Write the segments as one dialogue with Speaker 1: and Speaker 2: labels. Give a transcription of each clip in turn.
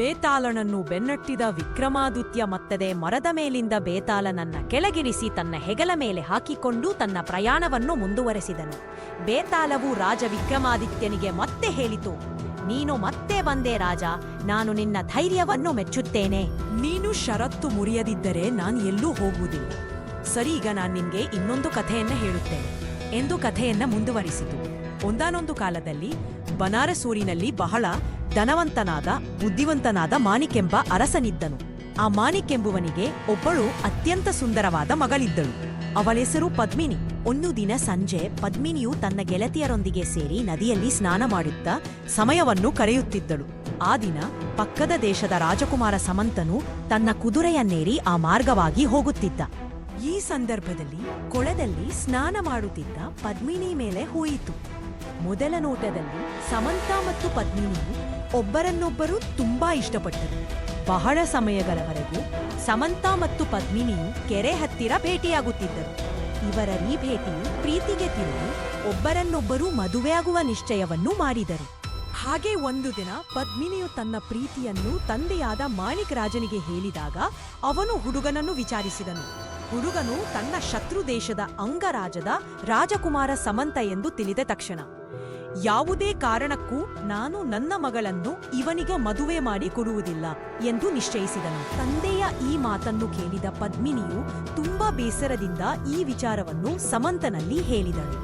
Speaker 1: ಬೇತಾಳನನ್ನು ಬೆನ್ನಟ್ಟಿದ ವಿಕ್ರಮಾದಿತ್ಯ ಮತ್ತದೆ ಮರದ ಮೇಲಿಂದ ಬೇತಾಳನನ್ನ ಕೆಳಗಿರಿಸಿ ತನ್ನ ಹೆಗಲ ಮೇಲೆ ಹಾಕಿಕೊಂಡು ತನ್ನ ಪ್ರಯಾಣವನ್ನು ಮುಂದುವರೆಸಿದನು. ಬೇತಾಳವು ರಾಜ ವಿಕ್ರಮಾದಿತ್ಯನಿಗೆ ಮತ್ತೆ ಹೇಳಿತು, ನೀನು ಮತ್ತೆ ಬಂದೆ ರಾಜ, ನಾನು ನಿನ್ನ ಧೈರ್ಯವನ್ನು ಮೆಚ್ಚುತ್ತೇನೆ. ನೀನು ಷರತ್ತು ಮುರಿಯದಿದ್ದರೆ ನಾನು ಎಲ್ಲೂ ಹೋಗುವುದಿಲ್ಲ. ಸರಿ, ಈಗ ನಾನು ನಿಮಗೆ ಇನ್ನೊಂದು ಕಥೆಯನ್ನು ಹೇಳುತ್ತೇನೆ. ಎಂದು ಕಥೆಯನ್ನು ಮುಂದುವರಿಸಿತು. ಒಂದಾನೊಂದು ಕಾಲದಲ್ಲಿ ಬನಾರಸೂರಿನಲ್ಲಿ ಬಹಳ ಧನವಂತನಾದ, ಬುದ್ಧಿವಂತನಾದ ಮಾಣಿಕೆಂಬ ಅರಸನಿದ್ದನು. ಆ ಮಾಣಿಕೆಂಬುವನಿಗೆ ಒಬ್ಬಳು ಅತ್ಯಂತ ಸುಂದರವಾದ ಮಗಳಿದ್ದಳು. ಅವಳ ಹೆಸರು ಪದ್ಮಿನಿ. ಒಂದು ದಿನ ಸಂಜೆ ಪದ್ಮಿನಿಯು ತನ್ನ ಗೆಳತಿಯರೊಂದಿಗೆ ಸೇರಿ ನದಿಯಲ್ಲಿ ಸ್ನಾನ ಮಾಡುತ್ತಾ ಸಮಯವನ್ನು ಕರೆಯುತ್ತಿದ್ದಳು. ಆ ದಿನ ಪಕ್ಕದ ದೇಶದ ರಾಜಕುಮಾರ ಸಮಂತನು ತನ್ನ ಕುದುರೆಯನ್ನೇರಿ ಆ ಮಾರ್ಗವಾಗಿ ಹೋಗುತ್ತಿದ್ದ. ಈ ಸಂದರ್ಭದಲ್ಲಿ ಕೊಳದಲ್ಲಿ ಸ್ನಾನ ಮಾಡುತ್ತಿದ್ದ ಪದ್ಮಿನಿ ಮೇಲೆ ಹೋಯಿತು. ಮೊದಲ ನೋಟದಲ್ಲಿ ಸಮಂತ ಮತ್ತು ಪದ್ಮಿನಿಯು ಒಬ್ಬರನ್ನೊಬ್ಬರು ತುಂಬಾ ಇಷ್ಟಪಟ್ಟರು. ಬಹಳ ಸಮಯಗಳವರೆಗೂ ಸಮಂತಾ ಮತ್ತು ಪದ್ಮಿನಿಯು ಕೆರೆ ಹತ್ತಿರ ಭೇಟಿಯಾಗುತ್ತಿದ್ದರು. ಇವರ ಈ ಭೇಟಿಯು ಪ್ರೀತಿಗೆ ತಿರುಗಿ ಒಬ್ಬರನ್ನೊಬ್ಬರು ಮದುವೆಯಾಗುವ ನಿಶ್ಚಯವನ್ನು ಮಾಡಿದರು. ಹಾಗೆ ಒಂದು ದಿನ ಪದ್ಮಿನಿಯು ತನ್ನ ಪ್ರೀತಿಯನ್ನು ತಂದೆಯಾದ ಮಾಣಿಕ್ ರಾಜನಿಗೆ ಹೇಳಿದಾಗ ಅವನು ಹುಡುಗನನ್ನು ವಿಚಾರಿಸಿದನು. ಹುಡುಗನು ತನ್ನ ಶತ್ರು ದೇಶದ ಅಂಗರಾಜದ ರಾಜಕುಮಾರ ಸಮಂತ ಎಂದು ತಿಳಿದ ತಕ್ಷಣ, ಯಾವುದೇ ಕಾರಣಕ್ಕೂ ನಾನು ನನ್ನ ಮಗಳನ್ನು ಇವನಿಗೆ ಮದುವೆ ಮಾಡಿ ಕೊಡುವುದಿಲ್ಲ ಎಂದು ನಿಶ್ಚಯಿಸಿದನು. ತಂದೆಯ ಈ ಮಾತನ್ನು ಕೇಳಿದ ಪದ್ಮಿನಿಯು ತುಂಬಾ ಬೇಸರದಿಂದ ಈ ವಿಚಾರವನ್ನು ಸಮಂತನಲ್ಲಿ ಹೇಳಿದಳು.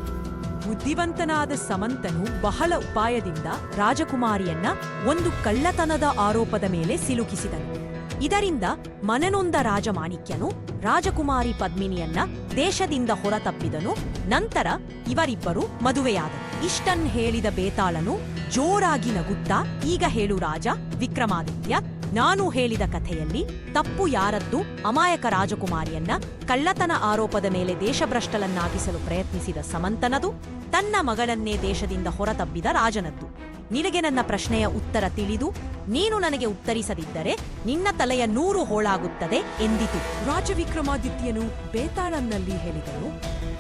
Speaker 1: ಬುದ್ಧಿವಂತನಾದ ಸಮಂತನು ಬಹಳ ಉಪಾಯದಿಂದ ರಾಜಕುಮಾರಿಯನ್ನ ಒಂದು ಕಳ್ಳತನದ ಆರೋಪದ ಮೇಲೆ ಸಿಲುಕಿಸಿದನು. ಇದರಿಂದ ಮನನೊಂದ ರಾಜಮಾಣಿಕ್ಯನು, ರಾಜಕುಮಾರಿ ಪದ್ಮಿನಿಯನ್ನ ದೇಶದಿಂದ ಹೊರತಪ್ಪಿದನು. ನಂತರ ಇವರಿಬ್ಬರು ಮದುವೆಯಾದರು. ಇಷ್ಟನ್ ಹೇಳಿದ ಬೇತಾಳನು ಜೋರಾಗಿ ನಗುತ್ತಾ, ಈಗ ಹೇಳು ರಾಜ, ವಿಕ್ರಮಾದಿತ್ಯ, ನಾನು ಹೇಳಿದ ಕಥೆಯಲ್ಲಿ ತಪ್ಪು ಯಾರದ್ದು ಅಮಾಯಕ ರಾಜಕುಮಾರಿಯನ್ನ ಕಳ್ಳತನ ಆರೋಪದ ಮೇಲೆ ದೇಶಭ್ರಷ್ಟಲನ್ನಾಗಿಸಲು ಪ್ರಯತ್ನಿಸಿದ ಸಮಂತನದು, ತನ್ನ ಮಗಳನ್ನೇ ದೇಶದಿಂದ ಹೊರತಬ್ಬಿದ ರಾಜನದ್ದು. ನಿನಗೆ ನನ್ನ ಪ್ರಶ್ನೆಯ ಉತ್ತರ ತಿಳಿದು, ನೀನು ನನಗೆ ಉತ್ತರಿಸದಿದ್ದರೆ ನಿನ್ನ ತಲೆಯ ನೂರು ಹೋಳಾಗುತ್ತದೆ ಎಂದಿತು. ರಾಜವಿಕ್ರಮಾದಿತ್ಯನು ಬೇತಾಳನ್ನಲ್ಲಿ ಹೇಳಿದನು,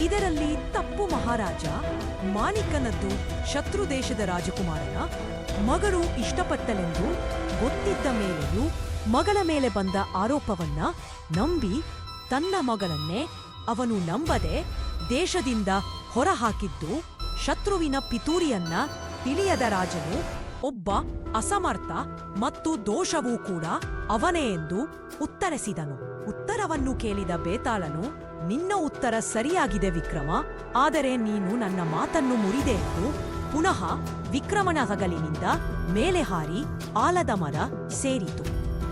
Speaker 1: ಇದರಲ್ಲಿ ತಪ್ಪು ಮಹಾರಾಜ ಮಾಣಿಕನದ್ದು ಶತ್ರು ದೇಶದ ರಾಜಕುಮಾರನ ಮಗಳು ಇಷ್ಟಪಟ್ಟಲೆಂದು ಗೊತ್ತಿದ್ದ ಮೇಲೆಯೂ ಮಗಳ ಮೇಲೆ ಬಂದ ಆರೋಪವನ್ನ ನಂಬಿ ತನ್ನ ಮಗಳನ್ನೇ ಅವನು ನಂಬದೆ ದೇಶದಿಂದ ಹೊರಹಾಕಿದ್ದು ಶತ್ರುವಿನ ಪಿತೂರಿಯನ್ನ ತಿಳಿಯದ ರಾಜನು ಒಬ್ಬ ಅಸಮರ್ಥ ಮತ್ತು ದೋಷವೂ ಕೂಡ ಅವನೇ ಎಂದು ಉತ್ತರಿಸಿದನು. ಉತ್ತರವನ್ನು ಕೇಳಿದ ಬೇತಾಳನು, ನಿನ್ನ ಉತ್ತರ ಸರಿಯಾಗಿದೆ ವಿಕ್ರಮ, ಆದರೆ ನೀನು ನನ್ನ ಮಾತನ್ನು ಮುರಿದೆ ಎಂದು ಪುನಃ ವಿಕ್ರಮನ ಹಗಲಿನಿಂದ ಮೇಲೆ ಹಾರಿ ಆಲದ ಮರ ಸೇರಿತು.